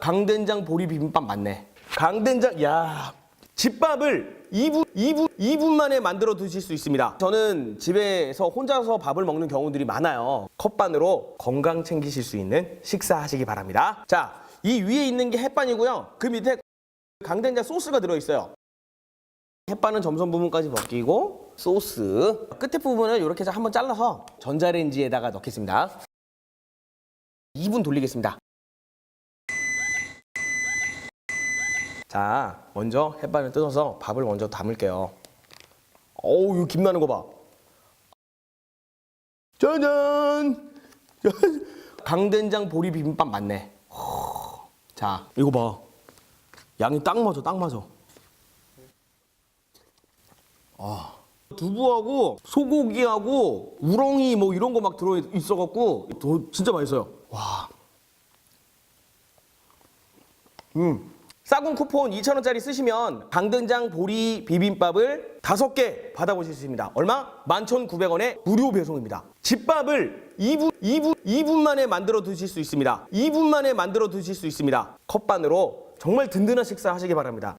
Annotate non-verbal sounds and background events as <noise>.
강된장 보리 비빔밥 맞네. 강된장, 야 집밥을 2분, 2분, 2분 만에 만들어 드실 수 있습니다. 저는 집에서 혼자서 밥을 먹는 경우들이 많아요. 컵반으로 건강 챙기실 수 있는 식사하시기 바랍니다. 자, 이 위에 있는 게 햇반이고요. 그 밑에 강된장 소스가 들어 있어요. 햇반은 점선 부분까지 벗기고 소스 끝에 부분을 이렇게 해서 한번 잘라서 전자레인지에다가 넣겠습니다. 2분 돌리겠습니다. 자, 먼저 햇반을 뜯어서 밥을 먼저 담을게요. 어우, 이거 김 나는 거 봐. 짜잔! 짠! <laughs> 강된장 보리 비빔밥 맞네. 허. 자, 이거 봐. 양이 딱 맞아, 딱 맞아. 아. 두부하고 소고기하고 우렁이 뭐 이런 거 막 들어 있어 갖고 더 진짜 맛있어요. 와. 음. 싸군 쿠폰 2,000원짜리 쓰시면 강된장 보리 비빔밥을 다섯 개 받아보실 수 있습니다. 얼마? 11,900원에 무료 배송입니다. 집밥을 2분, 2분, 2분 만에 만들어 드실 수 있습니다. 2분 만에 만들어 드실 수 있습니다. 컵반으로 정말 든든한 식사 하시기 바랍니다.